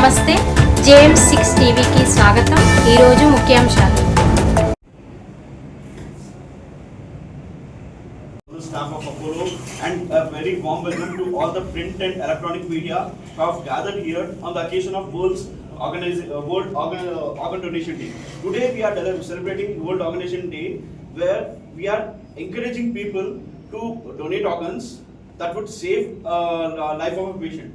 నమస్తే JM six టీవీకి స్వాగతం ఈరోజు ముఖ్యాంశాలు the staff of Apollo and a very warm welcome to all the print and electronic media who have gathered here on the occasion of World's Organiz- uh, World Organ, uh, Organ Donation Day. Today we are dele- celebrating World Organization Day where we are encouraging people to donate organs that would save uh, the life of a patient.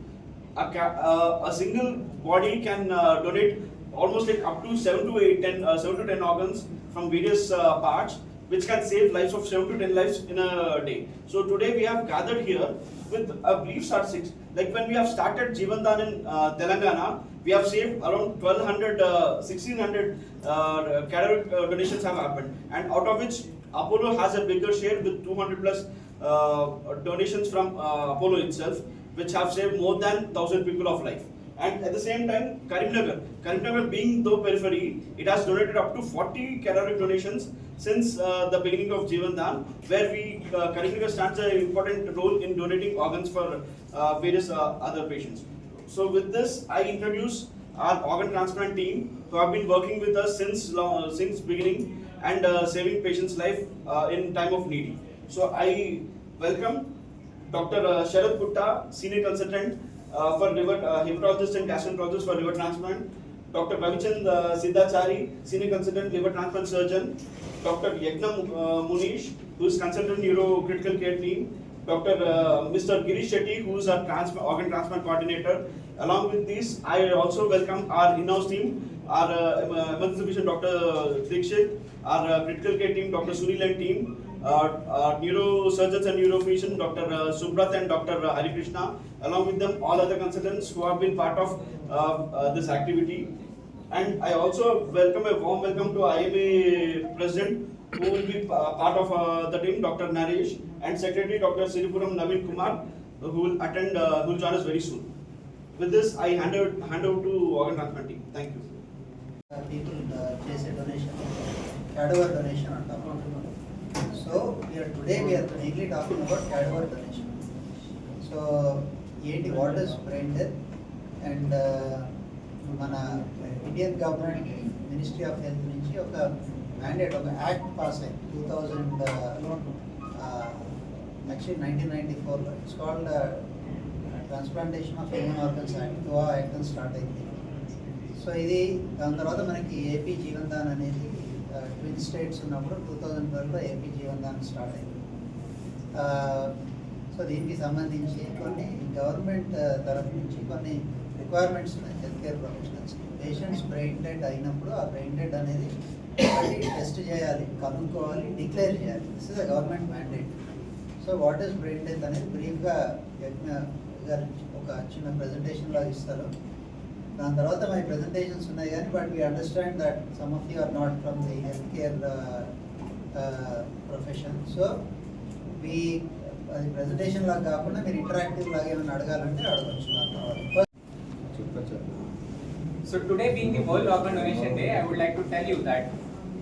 A, ca- uh, a single body can uh, donate almost like up to 7 to 8, 10, uh, 7 to 10 organs from various uh, parts which can save lives of 7 to 10 lives in a day. So today we have gathered here with a brief statistics. Like when we have started Jivandan in uh, Telangana, we have saved around 1200, uh, 1600 uh, cadaver uh, donations have happened. And out of which Apollo has a bigger share with 200 plus uh, donations from uh, Apollo itself, which have saved more than 1000 people of life. And at the same time, Karimnagar, Karimnagar being though periphery, it has donated up to 40 caloric donations since uh, the beginning of Jivan Dan, where we uh, Karimnagar stands an important role in donating organs for uh, various uh, other patients. So with this, I introduce our organ transplant team who have been working with us since long, since beginning and uh, saving patients' life uh, in time of need. So I welcome Dr. uh, Sharad Gupta, senior consultant uh, for liver uh, hepatologist and gastroenterologist for liver transplant. Dr. Ravichand uh, Siddhachari, senior consultant liver transplant surgeon. Dr. Yagna uh, Munish, who is consultant neuro critical care team. Dr. Uh, Mr. Girish Shetty, who is our trans- organ transplant coordinator. Along with these, I also welcome our in-house team, our uh, emergency physician Dr. Dikshit, our uh, critical care team, Dr. Sunil and team, our, our neurosurgeons and neurophysician, Dr. uh, Subrat and Dr. Hari Krishna, along with them all other consultants who have been part of uh, uh, this activity. And I also welcome a warm welcome to IMA President who will be uh, part of uh, the team, Dr. Naresh, and Secretary Dr. Siripuram Navin Kumar, who will attend, uh, who will join us very soon. With this, I hand over, hand over to organ transplant team. Thank you. People చేసే donation cadaver donation అంటాము so we are today we are mainly talking about cadaver donation so ఏంటి? What is brain death and మన Indian government ministry of health నుంచి ఒక mandate ఒక act pass అయింది two thousand actually nineteen ninety ఫోర్లో it's called transplantation of human organs act ఆ act start అయింది. So ఇది దాని తర్వాత మనకి ఏపీ జీవన్ అనేది ట్విన్ స్టేట్స్ ఉన్నప్పుడు టూ థౌజండ్ ట్వెల్వ్లో ఏపీ జీవన్ స్టార్ట్ అయింది. సో దీనికి సంబంధించి కొన్ని గవర్నమెంట్ తరఫు నుంచి కొన్ని రిక్వైర్మెంట్స్ ఉన్నాయి. Health care professionals patients brain dead అయినప్పుడు ఆ బ్రెయిన్ డెడ్ అనేది టెస్ట్ చేయాలి కనుక్కోవాలి డిక్లేర్ చేయాలి. This is the government mandate so what is brain death అనేది బ్రీఫ్గా యజ్ఞ గారు ఒక చిన్న ప్రెజెంటేషన్ లాగా ఇస్తారు. దాని తర్వాత మై ప్రెజెంటేషన్స్ ఉన్నాయి కానీ but we understand that some of you are not from the health care profession so we అది ప్రెజెంటేషన్ లాగా కాకుండా మీరు ఇంటరాక్టివ్ లాగా ఏమైనా అడగాలంటే అడగచ్చు దాని తర్వాత So today being the World Organ Donation Day, I would like to tell you that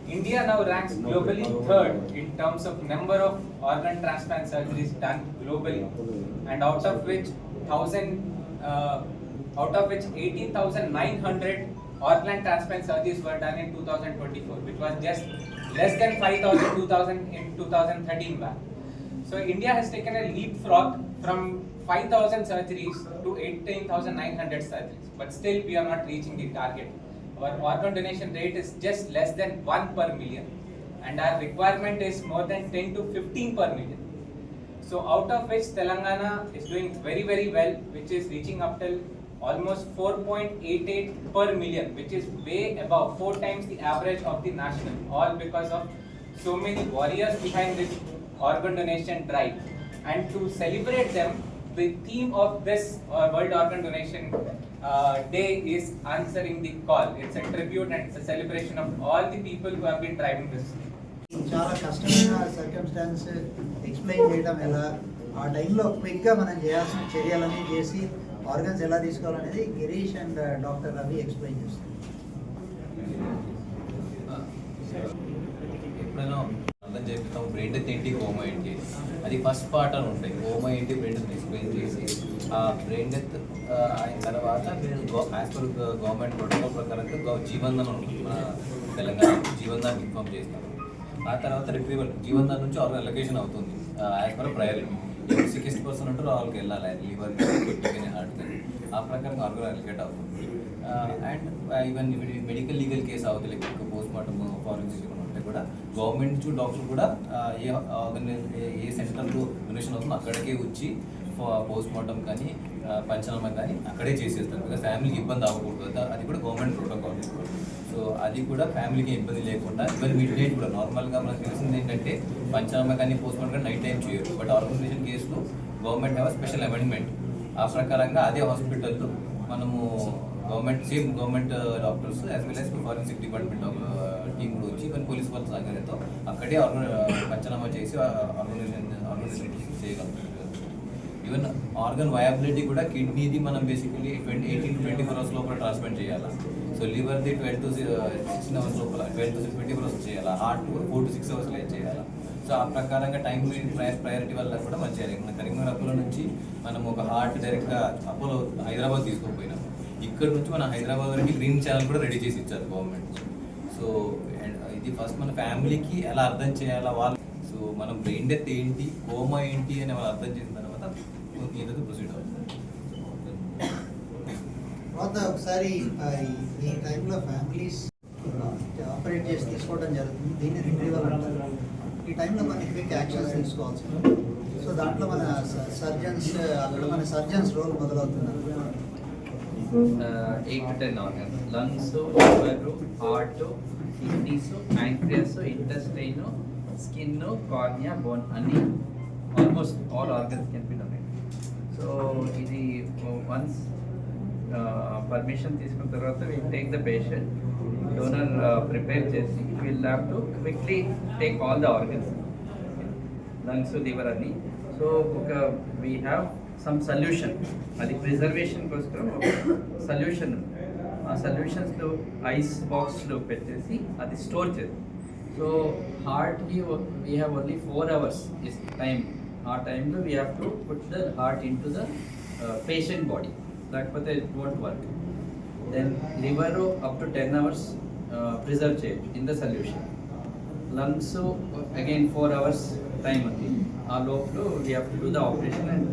India now ranks globally third in terms of number of organ transplant surgeries done globally, and out of which thousand, uh, out of which 18,900 organ transplant surgeries were done in 2024, which was just less than 5,000, 2,000 in 2013 back. So India has taken a leapfrog from 5,000 surgeries to 18,900 surgeries, but still we are not reaching the target. Our organ donation rate is just less than 1 per million, and our requirement is more than 10 to 15 per million. So out of which Telangana is doing very very well, which is reaching up till almost 4.88 per million, which is way above four times the average of the national, all because of so many warriors behind this organ donation drive. And to celebrate them, the theme of this uh, World Organ Donation uh, Day is answering the call. It's a tribute and it's a celebration of all the people who have been driving this. చాలా కష్టమైన circumstances explain చేయడం ఎలా ఆ టైంలో క్విక్గా మనం చేయాల్సిన చర్యలన్నీ చేసి ఆర్గన్స్ ఎలా తీసుకోవాలనేది Girish and doctor Ravi explain చేస్తారు ఎప్పుడైనా తమ చేపిస్తాం బ్రెయిన్ హోమ ఏంటి ఏంటి అది ఫస్ట్ పార్ట్ అని ఉంటాయి. హోమ ఏంటి బ్రెయిన్ ఎక్స్ప్లెయిన్ చేసి ఆ బ్రెయిన్ అయిన తర్వాత మీరు యాజ్ పర్ గవర్నమెంట్ ప్రోటోకాల్ ప్రకారంగా గవ తెలంగాణ జీవన్దాన్ ఇన్ఫార్మ్ చేస్తారు. ఆ తర్వాత రిట్రీవల్ జీవన్దాన్ నుంచి ఆరు అలొకేషన్ అవుతుంది యాజ్ పర్ ప్రయారిటీ. ఎవరు సిక్కిస్ట్ పర్సన్ ఉంటారో వాళ్ళకి వెళ్ళాలి. లివర్ కిడ్నీ హార్ట్ ఆ ప్రకారం ఆర్గన్ అలొకేట్ అవుతుంది and even medical legal case అవుతుంది. లైక్ పోస్ట్ మార్టం ఫారెన్సిక్ కూడా. గవర్నమెంట్ నుంచి డాక్టర్ కూడా ఏ ఆర్గనైజ్ ఏ సెంటర్లో డొనేషన్ అవుతుందో అక్కడికే వచ్చి పోస్ట్ మార్టం కానీ పంచనామా కానీ అక్కడే చేసేస్తారు. బికాస్ ఫ్యామిలీకి ఇబ్బంది అవ్వకూడదు అది- కూడా గవర్నమెంట్ ప్రోటోకాల్ సో అది కూడా ఫ్యామిలీకి ఇబ్బంది లేకుండా మరి మిడ్ నైట్ కూడా. నార్మల్గా మనకు తెలిసింది ఏంటంటే పంచనామా కానీ పోస్ట్ మార్టం కానీ నైట్ టైం చేయరు. బట్ ఆర్గనైజేషన్ కేసులో గవర్నమెంట్ హ్యావ్ స్పెషల్ అమెండ్మెంట్ ఆ ప్రకారంగా అదే హాస్పిటల్లో మనము government same government uh, doctors as well as forensic department team కూడా వచ్చి కొన్ని పోలీస్ వాళ్ళ సహకారంతో అక్కడే ఆర్గనై uh, పంచనామా చేసి uh, ఆర్గనైజేషన్ ఆర్గనైజేషన్ చేయగలుగుతారు. ఈవెన్ ఆర్గన్ వయాబిలిటీ కూడా కిడ్నీది మనం basically twenty eighteen to twenty four hours లోపల ట్రాన్స్ప్లాంట్ చేయాలి. సో లివర్ది ట్వెల్వ్ టు సిక్స్టీన్ అవర్స్ లోపల twelve to twenty four hours చేయాలి. హార్ట్ ఫోర్ టు సిక్స్ అవర్స్లో చేయాలి. సో ఆ ప్రకారంగా టైం ప్రయారిటీ వల్ల కూడా మంచి చేయాలి. మన కరీంనగర్ అపోలో నుంచి మనం ఒక హార్ట్ డైరెక్ట్గా అపోలో హైదరాబాద్ తీసుకోపోయినాం ఇక్కడ నుంచి మన హైదరాబాద్ వరకు గ్రీన్ ఛానల్ కూడా రెడీ చేసి ఇచ్చారు గవర్నమెంట్ సో uh, ఇది ఫస్ట్ మన ఫ్యామిలీకి ఎలా అర్థం చేయాలా వాళ్ళు సో మనం బ్రెయిన్ డెత్ ఏంటి కోమా ఏంటి అని వాళ్ళు అర్థం చేసిన తర్వాత ఏదైతే ప్రొసీడ్ అవుతుంది తర్వాత ఒకసారి ఈ- ఈ టైంలో ఫ్యామిలీస్ ఆపరేట్ చేసి తీసుకోవడం జరుగుతుంది. దీన్ని రిట్రీవల్ అంటారు. ఈ టైంలో మన క్విక్ యాక్షన్స్ తీసుకోవాల్సి ఉంటుంది. సో దాంట్లో మన సర్జన్స్ అక్కడ మన surgeons role మొదలవుతున్నారు. Eight to ten organs lungs liver heart kidneys pancreas intestine skin cornea bone అన్ని almost all organs can be donate so ఇది వన్స్ పర్మిషన్ తీసుకున్న తర్వాత will take the patient donor prepare చేసి will have to quickly take all the organs lungs liver అని so ఒక we have some solution అది preservation కోసరం ఒక solution ఆ సొల్యూషన్స్లో ఐస్ బాక్స్లో పెట్టేసి అది స్టోర్ చేసి సో హార్ట్కి we have only four hours is time ఆ టైంలో we have to put the heart into the patient body లేకపోతే it won't work then liver up to ten hours preserve చేయొచ్చు. In the solution lungs again four hours time ఉంది. ఆ లోపల we have to do the operation and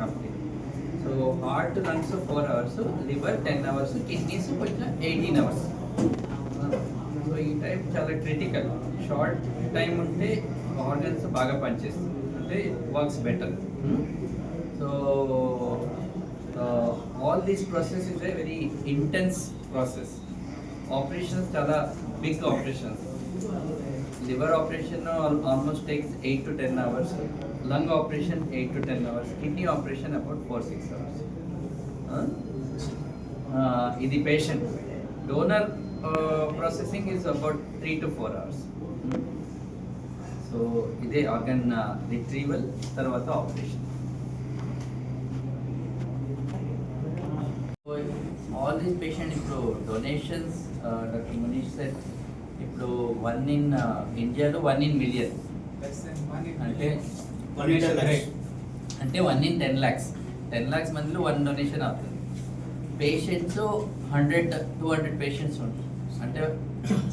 complete so heart lungs four hours liver ten hours kidneys కొంచెం eighteen hours so ఈ time చాలా critical short time ఉంటే organs బాగా పనిచేస్తుంది. అంటే works better so all these process is a very intense process operations చాలా big operations liver operation al- almost takes 8 to 10 hours lung operation 8 to 10 hours kidney operation about 4 6 hours Huh? uh, ఇది patient donor processing is about three to four hours so ఇదే organ retrieval తర్వాత operation all these patient ఇప్పుడు donations doctor Manish set ఇప్పుడు one in ఇండియాలో one in million అంటే One in 10 lakhs. అంటే one in ten lakhs ten lakhs మందిలో one donation అవుతుంది. Patients hundred two hundred patients ఉంటారు. అంటే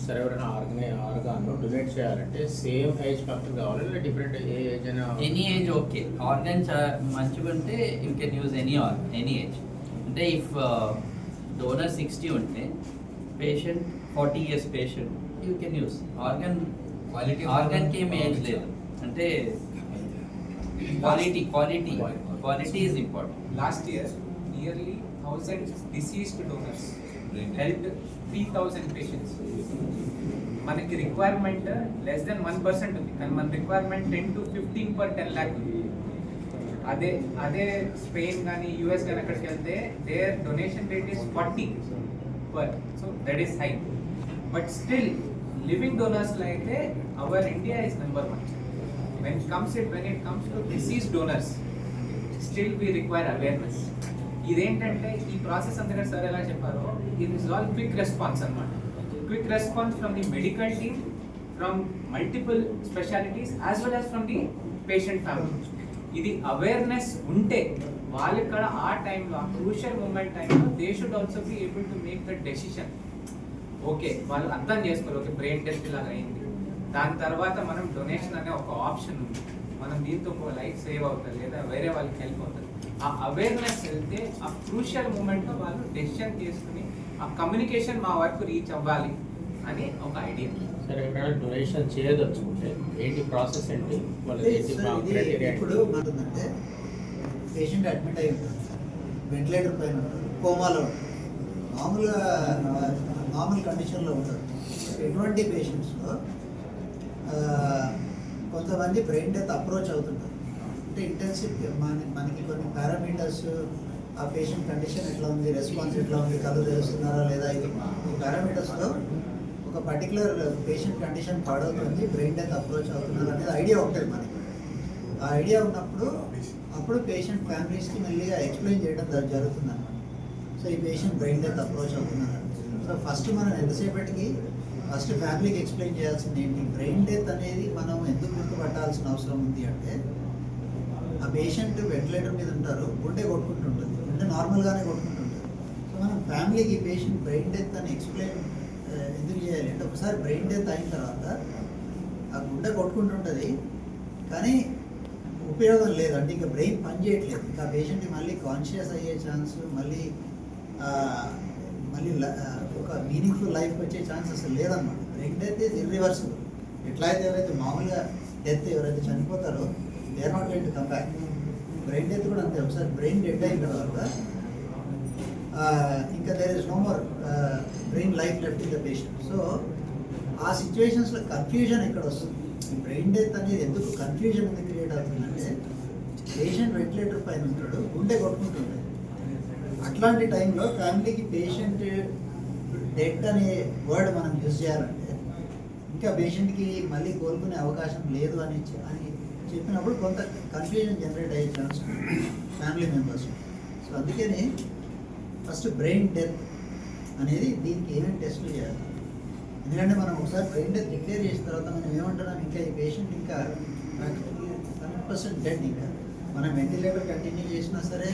సరే ఎవరైనా ఆర్గనై ఆర్గాన్ డొనేట్ చేయాలంటే సేమ్ ఏజ్ ఫ్యాక్టర్ కావాలి లేదా డిఫరెంట్ ఏ ఏజ్ అయినా? ఎనీ ఏజ్ ఓకే ఆర్గన్ మంచిగా ఉంటే you can use any any age అంటే ఇఫ్ డోనర్ సిక్స్టీ ఉంటే patient forty years patient you can use organ Quality of ఆర్గన్కి ఏం organ ఏజ్ లేదు. అంటే quality quality quality is important Last year, nearly 1000 deceased donors helped 3000 patients. మనకి requirement less than one percent ఉంది. కానీ మన requirement ten to fifteen per ten lakh ఉంది. అదే అదే స్పెయిన్ కానీ యూఎస్ కానీ అక్కడికి వెళ్తే their donation rate is forty per so that is high but still living డోనర్స్లో అయితే our India is number one. When comes it when it comes to disease donors still we require awareness ఇదేంటంటే ఈ process అంతగా sir ఎలా చెప్పారో it is all quick response అన్నమాట. Quick response from the medical team from multiple specialities as well as from the patient family ఇది awareness ఉంటే వాళ్ళు ఇక్కడ ఆ టైంలో ఆ క్రూషియల్ మూమెంట్ టైంలో they should also be able to make the decision okay వాళ్ళు అర్థం చేసుకోవాలి. ఓకే బ్రెయిన్ టెస్ట్ ఇలాగ అయింది. దాని తర్వాత మనం డొనేషన్ అనే ఒక ఆప్షన్ ఉంది. మనం దీంతో ఒక లైఫ్ సేవ్ అవుతుంది లేదా వేరే వాళ్ళకి హెల్ప్ అవుతుంది ఆ అవేర్నెస్ వెళ్తే ఆ క్రూషియల్ మూమెంట్లో వాళ్ళు డెసిషన్ తీసుకుని ఆ కమ్యూనికేషన్ మా వరకు రీచ్ అవ్వాలి అని ఒక ఐడియా సరే డొనేషన్ చేయదలుచుకుంటే ఏంటి ప్రాసెస్ ఏంటి? ఇప్పుడు ఏమంటుందంటే పేషెంట్ అడ్మిట్ అయి ఉంటాడు వెంటిలేటర్ పైన కోమాలో మామూలుగా నార్మల్ కండిషన్లో ఉంటాడు. ఎటువంటి పేషెంట్స్లో కొంతమంది బ్రెయిన్ డెత్ అప్రోచ్ అవుతుంటారు. అంటే ఇంటెన్సివ్ మన మనకి కొన్ని పారామీటర్స్ ఆ పేషెంట్ కండిషన్ ఎట్లా ఉంది రెస్పాన్స్ ఎట్లా ఉంది కళ్ళు తెలుస్తున్నారా లేదా ఇది ఈ పారామీటర్స్లో ఒక పర్టికులర్ పేషెంట్ కండిషన్ పాడవుతుంది బ్రెయిన్ డెత్ అప్రోచ్ అవుతున్నారు అనేది ఐడియా ఉంటుంది మనకి. ఆ ఐడియా ఉన్నప్పుడు అప్పుడు పేషెంట్ ఫ్యామిలీస్కి మెల్లిగా ఎక్స్ప్లెయిన్ చేయడం జరుగుతుంది అనమాట సో ఈ పేషెంట్ బ్రెయిన్ డెత్ అప్రోచ్ అవుతున్నారు ఫస్ట్ మనం ఎంతసేపటికి ఫస్ట్ ఫ్యామిలీకి ఎక్స్ప్లెయిన్ చేయాల్సింది ఏంటి? బ్రెయిన్ డెత్ అనేది మనం ఎందుకు గుర్తుపట్టాల్సిన అవసరం ఉంది అంటే ఆ పేషెంట్ వెంటిలేటర్ మీద ఉంటారు గుండె కొట్టుకుంటుంటుంది గుండె నార్మల్గానే కొట్టుకుంటుంటుంది. సో మనం ఫ్యామిలీకి పేషెంట్ బ్రెయిన్ డెత్ అని ఎక్స్ప్లెయిన్ eh, ఎందుకు చేయాలి అంటే ఒకసారి బ్రెయిన్ డెత్ అయిన తర్వాత ఆ గుండె కొట్టుకుంటుంటుంది కానీ ఉపయోగం లేదంటే ఇంకా బ్రెయిన్ పనిచేయట్లేదు ఇంకా పేషెంట్కి మళ్ళీ కాన్షియస్ అయ్యే ఛాన్స్ మళ్ళీ మళ్ళీ ఒక మీనింగ్ఫుల్ లైఫ్ వచ్చే ఛాన్స్ అసలు లేదన్నమాట. బ్రెయిన్ డెత్ ఇస్ ఇర్రివర్సిబుల్ ఎట్లా అయితే ఎవరైతే మామూలుగా డెత్ ఎవరైతే చనిపోతారో they are not going to come back brain death కూడా అంతే. ఒకసారి బ్రెయిన్ డెడ్ అయిన తర్వాత ఇంకా there is no more brain life left in the patient so ఆ సిచ్యువేషన్స్లో కన్ఫ్యూజన్ ఎక్కడ వస్తుంది? ఈ బ్రెయిన్ డెత్ అనేది ఎందుకు కన్ఫ్యూజన్ ఎందుకు క్రియేట్ అవుతుందంటే పేషెంట్ వెంటిలేటర్ పైన ఉంటాడు గుండె కొట్టుకుంటుంది. అట్లాంటి టైంలో ఫ్యామిలీకి పేషెంట్ డెడ్ అనే వర్డ్ మనం యూజ్ చేయాలంటే ఇంకా పేషెంట్కి మళ్ళీ కోలుకునే అవకాశం లేదు అని అని చెప్పినప్పుడు కొంత కన్ఫ్యూజన్ జనరేట్ అయ్యే ఛాన్స్ ఫ్యామిలీ మెంబర్స్ సో అందుకని ఫస్ట్ బ్రెయిన్ డెత్ అనేది దీనికి ఏమేమి టెస్ట్లు చేయాలి? ఎందుకంటే మనం ఒకసారి బ్రెయిన్ డెత్ డిక్లేర్ చేసిన తర్వాత మనం ఏమంటున్నాం? ఇంకా ఈ పేషెంట్ ఇంకా హండ్రెడ్ పర్సెంట్ డెడ్ ఇంకా. మనం వెంటిలేటర్ కంటిన్యూ చేసినా సరే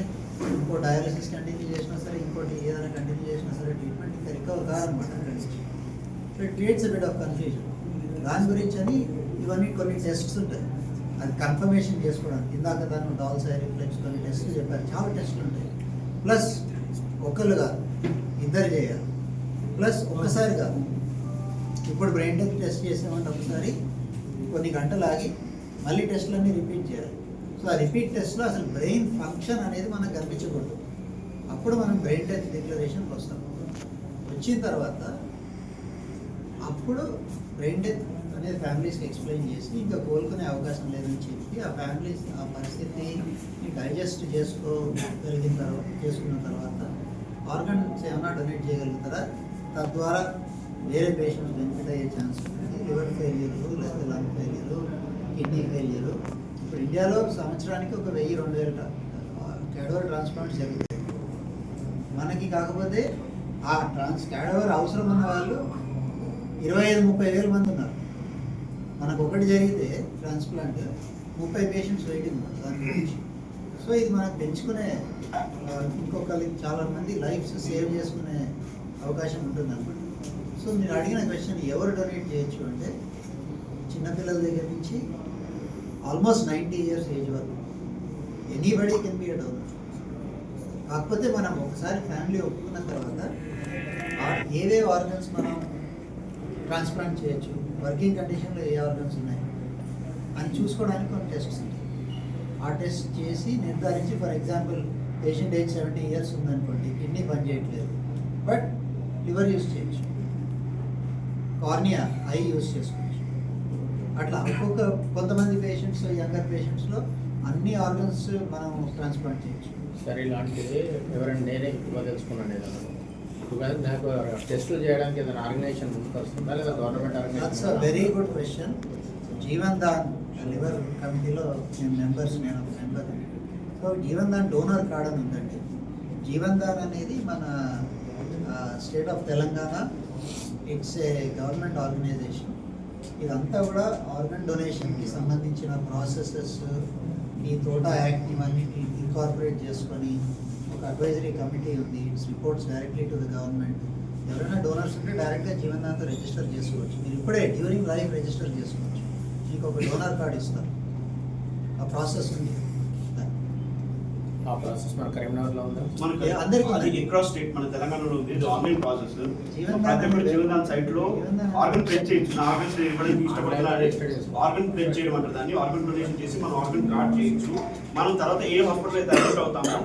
ఇంకో డయాలసిస్ కంటిన్యూ చేసినా సరే ఇంకోటి ఏదైనా కంటిన్యూ చేసినా సరే ట్రీట్మెంట్ ఇంకా రికవర్ కాదనమాట so it creates bit of confusion దాని గురించి అని ఇవన్నీ కొన్ని టెస్ట్స్ ఉంటాయి. అది కన్ఫర్మేషన్ చేసుకోవడానికి. ఇందాక తను డాల్స్ రిఫ్లెక్స్ కొన్ని టెస్ట్లు చెప్పారు. చాలా టెస్ట్లు ఉంటాయి. ప్లస్ ఒకళ్ళు కాదు ఇద్దరు చేయాలి. ప్లస్ ఒకసారి కాదు. ఇప్పుడు బ్రెయిన్ డెత్ టెస్ట్ చేసామంటే ఒకసారి కొన్ని గంటలు ఆగి మళ్ళీ టెస్ట్లన్నీ రిపీట్ చేయాలి. సో ఆ రిపీట్ టెస్ట్లో అసలు బ్రెయిన్ ఫంక్షన్ అనేది మనం కనిపించకూడదు. అప్పుడు మనం బ్రెయిన్ డెత్ డిక్లరేషన్కి వస్తాం. వచ్చిన తర్వాత అప్పుడు బ్రెయిన్ డెత్ అనేది ఫ్యామిలీస్కి ఎక్స్ప్లెయిన్ చేసి ఇంకా కోలుకునే అవకాశం లేదని చెప్పి ఆ ఫ్యామిలీస్ ఆ పరిస్థితిని డైజెస్ట్ చేసుకోగలిగిన తర్వాత చేసుకున్న తర్వాత ఆర్గన్స్ ఏమైనా డొనేట్ చేయగలుగుతారా? తద్వారా వేరే పేషెంట్స్ బెనిఫిట్ అయ్యే ఛాన్స్ ఉంటుంది లివర్ ఫెయిల్యూర్ లేకపోతే లంగ్ ఫెయిల్యూర్ కిడ్నీ ఫెయిల్యూర్ ఇప్పుడు ఇండియాలో సంవత్సరానికి ఒక వెయ్యి రెండు వేల క్యాడవర్ ట్రాన్స్ప్లాంట్ జరుగుతాయి. మనకి కాకపోతే ఆ ట్రాన్స్ క్యాడవర్ అవసరం ఉన్న వాళ్ళు ఇరవై ఐదు ముప్పై వేల మంది ఉన్నారు. మనకు ఒకటి జరిగితే ట్రాన్స్ప్లాంట్ ముప్పై పేషెంట్స్ వెయిటింగ్ ఉన్నారు దాని గురించి. సో ఇది మనకు పెంచుకునే ఇంకొకరికి చాలా మంది లైఫ్స్ సేవ్ చేసుకునే అవకాశం ఉంటుంది అనమాట సో మీరు అడిగిన క్వశ్చన్ ఎవరు డొనేట్ చేయొచ్చు అంటే చిన్నపిల్లల దగ్గర నుంచి ఆల్మోస్ట్ నైంటీ ఇయర్స్ ఏజ్ వరకు. ఎనీబడి కెన్ బి డోనర్ కాకపోతే మనం ఒకసారి ఫ్యామిలీ ఒప్పుకున్న తర్వాత ఆ- ఏవే ఆర్గన్స్ మనం ట్రాన్స్ప్లాంట్ చేయొచ్చు వర్కింగ్ కండిషన్లో ఏ ఆర్గన్స్ ఉన్నాయి అని చూసుకోవడానికి కొన్ని టెస్ట్స్ ఉంటాయి. ఆ టెస్ట్ చేసి నిర్ధారించి for example patient age seventy years ఉందనుకోండి కిడ్నీ పని చేయట్లేదు బట్ లివర్ యూస్ చేయొచ్చు. కార్నియా ఐ యూస్ చేసుకోవచ్చు. అట్లా ఒక్కొక్క కొంతమంది పేషెంట్స్ యంగర్ పేషెంట్స్లో అన్ని ఆర్గన్స్ మనం ట్రాన్స్ప్లాంట్ చేయొచ్చు. సరే ఇలాంటిది ఎవరైనా నేనే ఇవ్వదలుచుకున్నాను ఏదైనా ఒకవేళ నాకు టెస్టులు చేయడానికి ఏదైనా ఆర్గనైజేషన్ ముందుకు వస్తుందా లేదా government organisation very good question Jeevan Daan liver కమిటీలో నేను మెంబర్స్ నేను ఒక member so Jeevan Daan donor card అని ఉందండి. జీవన్ దాన్ అనేది మన state of Telangana. It's a government organisation ఇదంతా కూడా ఆర్గన్ డొనేషన్కి సంబంధించిన ప్రాసెసెస్ ఈ తోటా యాక్ట్ ఇవన్నీ ఇన్కార్పొరేట్ చేసుకొని ఒక అడ్వైజరీ కమిటీ ఉంది. It's reports directly to the government ఎవరైనా డోనర్స్ ఉంటే డైరెక్ట్గా జీవనాంతో రిజిస్టర్ చేసుకోవచ్చు. మీరు ఇప్పుడే డ్యూరింగ్ లైఫ్ రిజిస్టర్ చేసుకోవచ్చు. మీకు ఒక డోనర్ కార్డ్ ఇస్తారు. ఆ ప్రాసెస్ ఉంది. ఆ ప్రాసెస్ మన కరీంనగర్లో ఉందా. మనకు. అక్రాస్ స్టేట్ మన తెలంగాణలో ఉంది. ఇది ఆన్లైన్ ప్రాసెస్ జీవన్ ప్రతి ఒక్కరు దాన్ జీవన్ దాన్ సైట్లో జీవన్ దాన్ ఆర్గన్ ప్లేస్ చేయొచ్చు నా ఆర్గన్స్ ఇవ్వడానికి చేసుకో. ఆర్గన్ ప్లేస్ చేయడం అంటారు దాన్ని. ఆర్గన్ డొనేషన్ చేసి మనం ఆర్గన్ కార్డ్ చేయొచ్చు. మనం తర్వాత ఏ హాస్పిటల్ అయితే అడ్మిట్ అవుతామో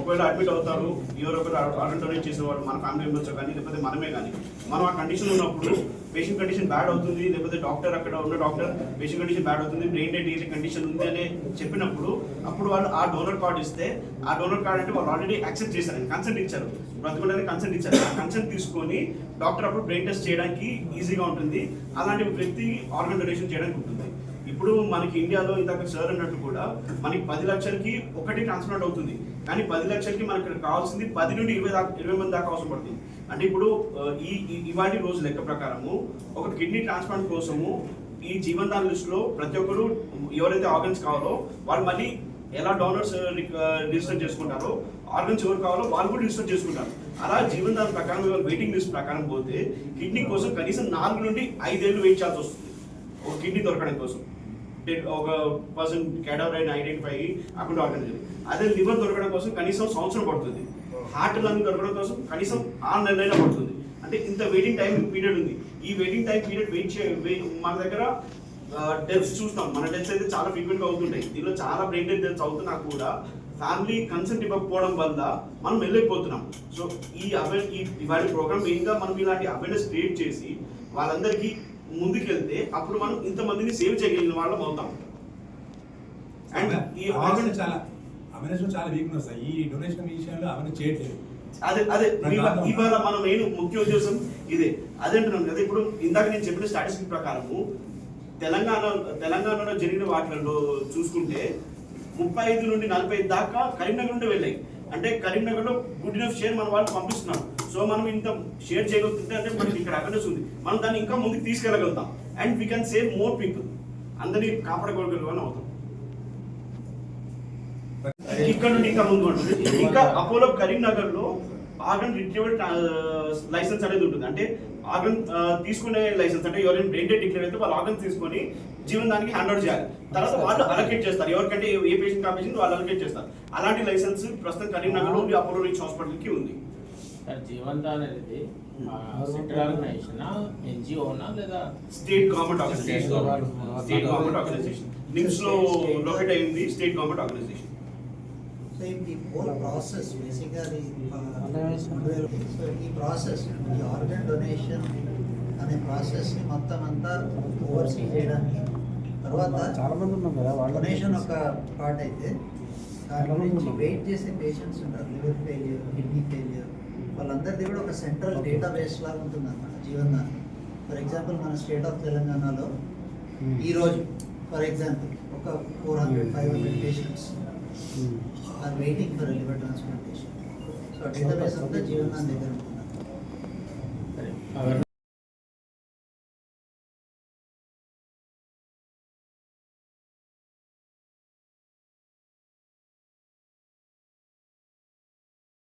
ఒకవేళ అడ్మిట్ అవుతారు ఎవరొకరు ఆర్గన్ డొనేట్ చేసిన వాళ్ళు మన ఫ్యామిలీ మెంబర్స్ కానీ లేకపోతే మనమే కానీ. మనం ఆ కండిషన్ ఉన్నప్పుడు పేషెంట్ కండిషన్ బ్యాడ్ అవుతుంది లేకపోతే డాక్టర్ అక్కడ ఉన్న డాక్టర్ పేషెంట్ కండిషన్ బ్యాడ్ అవుతుంది బ్రెయిన్ డెడ్ ఏ కండిషన్ ఉంది అని చెప్పినప్పుడు అప్పుడు వాళ్ళు ఆ డోనర్ కార్డ్ ఇస్తే ఆ డోనర్ కార్డ్ అంటే వాళ్ళు ఆల్రెడీ యాక్సెప్ట్ చేశారు కన్సెంట్ ఇచ్చారు. బ్రతకడానికి కన్సెంట్ ఇచ్చారు. ఆ కన్సెంట్ తీసుకొని డాక్టర్ అప్పుడు బ్రెయిన్ టెస్ట్ చేయడానికి ఈజీగా ఉంటుంది. అలాంటి వ్యక్తి ఆర్గన్ డొనేషన్ చేయడానికి ఉంటుంది. ఇప్పుడు మనకి ఇండియాలో ఇందాక సార్ అన్నట్టు కూడా మనకి పది లక్షలకి ఒకటి ట్రాన్స్ప్లాంట్ అవుతుంది. కానీ పది లక్షలకి మనకి కావాల్సింది పది నుండి ఇరవై దాకా ఇరవై మంది దాకా అవసరం పడుతుంది అంటే ఇప్పుడు ఈ ఇవాటి రోజు లెక్క ప్రకారము ఒక కిడ్నీ ట్రాన్స్ప్లాంట్ కోసము ఈ జీవన్ దాన్ లిస్ట్లో ప్రతి ఒక్కరు ఎవరైతే ఆర్గన్స్ కావాలో వాళ్ళు మళ్ళీ ఎలా డోనర్స్ రిజిస్టర్ చేసుకుంటారో ఆర్గన్స్ ఎవరు కావాలో వాళ్ళు కూడా రిజిస్టర్ చేసుకుంటారు. అలా జీవన్ ప్రకారం వెయిటింగ్ లిస్ట్ ప్రకారం పోతే కిడ్నీ కోసం కనీసం నాలుగు నుండి ఐదేళ్ళు వెయిట్ చేయాల్సి వస్తుంది. ఒక కిడ్నీ దొరకడం కోసం. ఒక పర్సన్ క్యాడర్ అయిన ఐడెంటిఫై అక్కడ ఆర్గన్ అదే లివర్ దొరకడం కోసం కనీసం సంవత్సరం పడుతుంది. హార్ట్ లంగ్ దొరకడం కోసం కనీసం ఆరు నెలలైనా పడుతుంది. అంటే ఇంత వెయిటింగ్ టైం పీరియడ్ ఉంది. ఈ వెయిటింగ్ టైం పీరియడ్ వెయిట్ చే మన దగ్గర డెత్స్ చూస్తాం. మన డెత్స్ అయితే చాలా ఫ్రీక్వెంట్గా అవుతుంటాయి. దీనిలో చాలా బ్రెయిన్ డెత్ అవుతున్నా కూడా ఫ్యామిలీ కన్సెంట్ ఇవ్వకపోవడం వల్ల మనం వెళ్ళిపోతున్నాం సో ఈ అవే ఈ ఇవాళ ప్రోగ్రామ్ మెయిన్గా మనం ఇలాంటి అవేర్నెస్ క్రియేట్ చేసి వాళ్ళందరికీ ముందుకెళ్తే అప్పుడు మనం ఇంతమందిని సేవ్ చేయగలిగిన వాళ్ళం అవుతాం. అండ్ ఈ ఆర్గన్ చాలా అవేర్నెస్ చాలా వీక్నెస్ ఈ డొనేషన్ విషయంలో అవేర్నెస్ చేయట్లేదు. అదే అదే. ఇవాళ మన మెయిన్ ముఖ్య ఉద్దేశం? ఇదే అదే అంటున్నాను కదా ఇప్పుడు ఇందాక నేను చెప్పిన స్టాటిస్టిక్ ప్రకారము తెలంగాణ తెలంగాణలో జరిగిన వాటిలలో చూసుకుంటే ముప్పై ఐదు నుండి నలభై ఐదు దాకా కరీంనగర్ నుండి వెళ్ళాయి. అంటే కరీంనగర్లో గుడ్ ఇనఫ్ షేర్ మన వాళ్ళు పంపిస్తున్నారు. సో మనం ఇంత షేర్ చేయగలుగుతుంటే అంటే మనకి ఇక్కడ అవేర్నెస్ ఉంది. మనం దాన్ని ఇంకా ముందుకు తీసుకెళ్ళగలుగుతాం. And we can save more people అందరినీ కాపాడగలుగుతాం అవుతాం. ఇక్కడ నుండి ఇంకా ముందు ఉంటుంది. ఇంకా అపోలో కరీంనగర్లో ఆర్గన్ రిట్రీవల్ లైసెన్స్ అనేది ఉంటుంది. అంటే ఆర్గన్ తీసుకునే లైసెన్స్ అంటే ఎవరైనా బ్రెయిన్ డెడ్ డిక్లేర్ అయితే వాళ్ళు ఆర్గన్ తీసుకొని జీవన్ దానికి హ్యాండ్ ఓవర్ చేయాలి. తర్వాత వాళ్ళు అలొకేట్ చేస్తారు. ఎవరికంటే ఏ పేషెంట్ ఆ పేషెంట్ వాళ్ళు అలొకేట్ చేస్తారు. అలాంటి లైసెన్స్ ప్రస్తుతం కరీంనగర్లో అపోలో రిచ్ హాస్పిటల్కి ఉంది. సార్ జీవన్ దాన్ అనేది సెంట్రల్ ఆర్గనైజేషన్ ఎన్జిఓనా లేదా state government organisation. State government organisation నిమ్స్లో locate అయింది స్టేట్ గవర్నమెంట్ ఆర్గనైజేషన్ ఈ హోల్ ప్రాసెస్ బేసిక్గా అది సో ఈ ప్రాసెస్ ఈ ఆర్గన్ డొనేషన్ అనే ప్రాసెస్ని మొత్తం అంతా ఓవర్సీ చేయడానికి తర్వాత చాలా మంది ఉన్నాం కదా డొనేషన్ ఒక పార్ట్ అయితే దాని గురించి వెయిట్ చేసే పేషెంట్స్ ఉంటారు. లివర్ ఫెయిలియర్ కిడ్నీ ఫెయిలియర్ వాళ్ళందరిది కూడా ఒక సెంట్రల్ డేటాబేస్ లాగా ఉంటుంది అన్నమాట జీవన్ ఫర్ ఎగ్జాంపుల్ మన స్టేట్ ఆఫ్ తెలంగాణలో ఈరోజు ఫర్ ఎగ్జాంపుల్ ఒక four hundred five hundred patients are waiting for liver transplantation so database అంతా జీవన్ దాన్ దగ్గర ఉంటుంది సరే